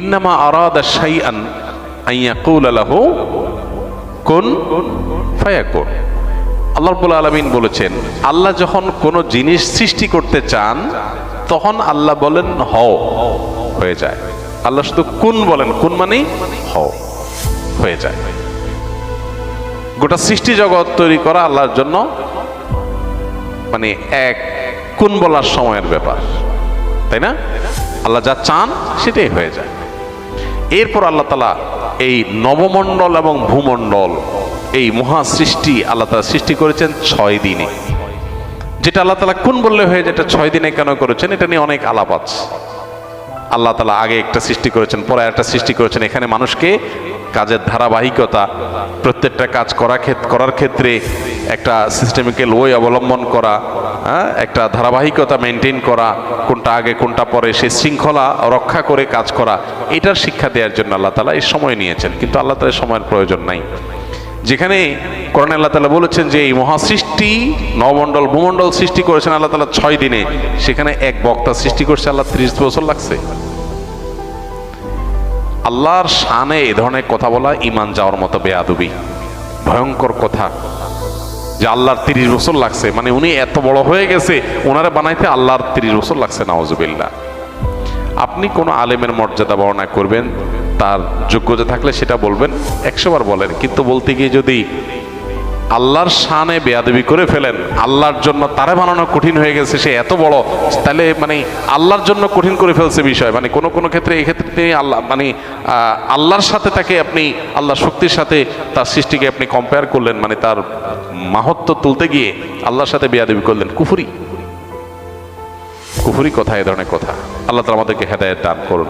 ইন্নামা আরাদা শাইআন আন ইয়াকুলা লাহু কুন ফায়াকুন আল্লাহ রাব্বুল আলামিন বলেছেন, আল্লাহ যখন কোনো জিনিস সৃষ্টি করতে চান, তখন আল্লাহ বলেন, হও, হয়ে যায়। আল্লাহ শুধু কুন বলেন, কুন মানে হও, হয়ে যায়। গোটা সৃষ্টি জগৎ তৈরি করা আল্লাহর জন্য মানে এক, কোন বলার সময়ের ব্যাপার। তাই না? আল্লাহ যা চান সেটাই হয়ে যায়। এরপর আল্লাহ তালা এই নবমণ্ডল এবং ভূমণ্ডল, এই মহা সৃষ্টি আল্লাহ তালা সৃষ্টি করেছেন ছয় দিনে। যেটা আল্লাহ তালা কোন বললে হয়ে যেটা ছয় দিনে কেন করেছেন, এটা নিয়ে অনেক আলাপ আছে। আল্লাহ তালা আগে একটা সৃষ্টি করেছেন, পরে একটা সৃষ্টি করেছেন, এখানে মানুষকে কাজের ধারাবাহিকতা, প্রত্যেকটা কাজ করা করার ক্ষেত্রে একটা সিস্টেমিক্যাল ওয়ে অবলম্বন করা হ্যাঁ? একটা ধারাবাহিকতা মেনটেন করা, কোনটা আগে, কোনটা পরে, সে শৃঙ্খলা রক্ষা করে কাজ করা, এটার শিক্ষা দেওয়ার জন্য আল্লাহ তালা এই সময় নিয়েছেন। কিন্তু আল্লাহ তালা সময়ের প্রয়োজন নাই। যেখানে কোরআন আল্লাহ তালা বলেছেন যে, এই মহাসৃষ্টি, নবমণ্ডল, ভূমণ্ডল সৃষ্টি করেছেন আল্লাহ তালা ছয় দিনে। সেখানে এক বক্তা সৃষ্টি করছে আল্লাহ ত্রিশ বছর লাগছে। আল্লাহর শানে এ ধরনের কথা বলা ইমান যাওয়ার মতো বেয়াদুবি। ভয়ঙ্কর কথা। যে আল্লাহর তিরিশ বছর লাগছে মানে উনি এত বড় হয়ে গেছে ওনারা বানাইতে আল্লাহর তিরিশ বছর লাগছে নওয়াজবিল্লা আপনি কোনো আলেমের মর্যাদা বর্ণনা করবেন, তার যোগ্যতা থাকলে সেটা বলবেন একশোবার বলেন, কিন্তু বলতে গিয়ে যদি আল্লাহর শানে বেয়াদবি করে ফেলেন। আল্লাহর জন্য তারে বানানো কঠিন হয়ে গেছে, সে এত বড়। তাহলে মানে আল্লাহর জন্য কঠিন করে ফেলছে বিষয়। মানে কোনো কোনো ক্ষেত্রে এই ক্ষেত্রে তিনি আল্লাহ মানে আল্লাহর সাথে তাকে আপনি, আল্লাহর শক্তির সাথে তার সৃষ্টিকে আপনি কম্পেয়ার করলেন। মানে তার মাহত্ব তুলতে গিয়ে আল্লাহর সাথে বেয়াদবি করলেন। কুফুরি। কুফুরি কথা, এ ধরনের কথা। আল্লাহ তালা আমাদেরকে হেদায়ত দান করুন।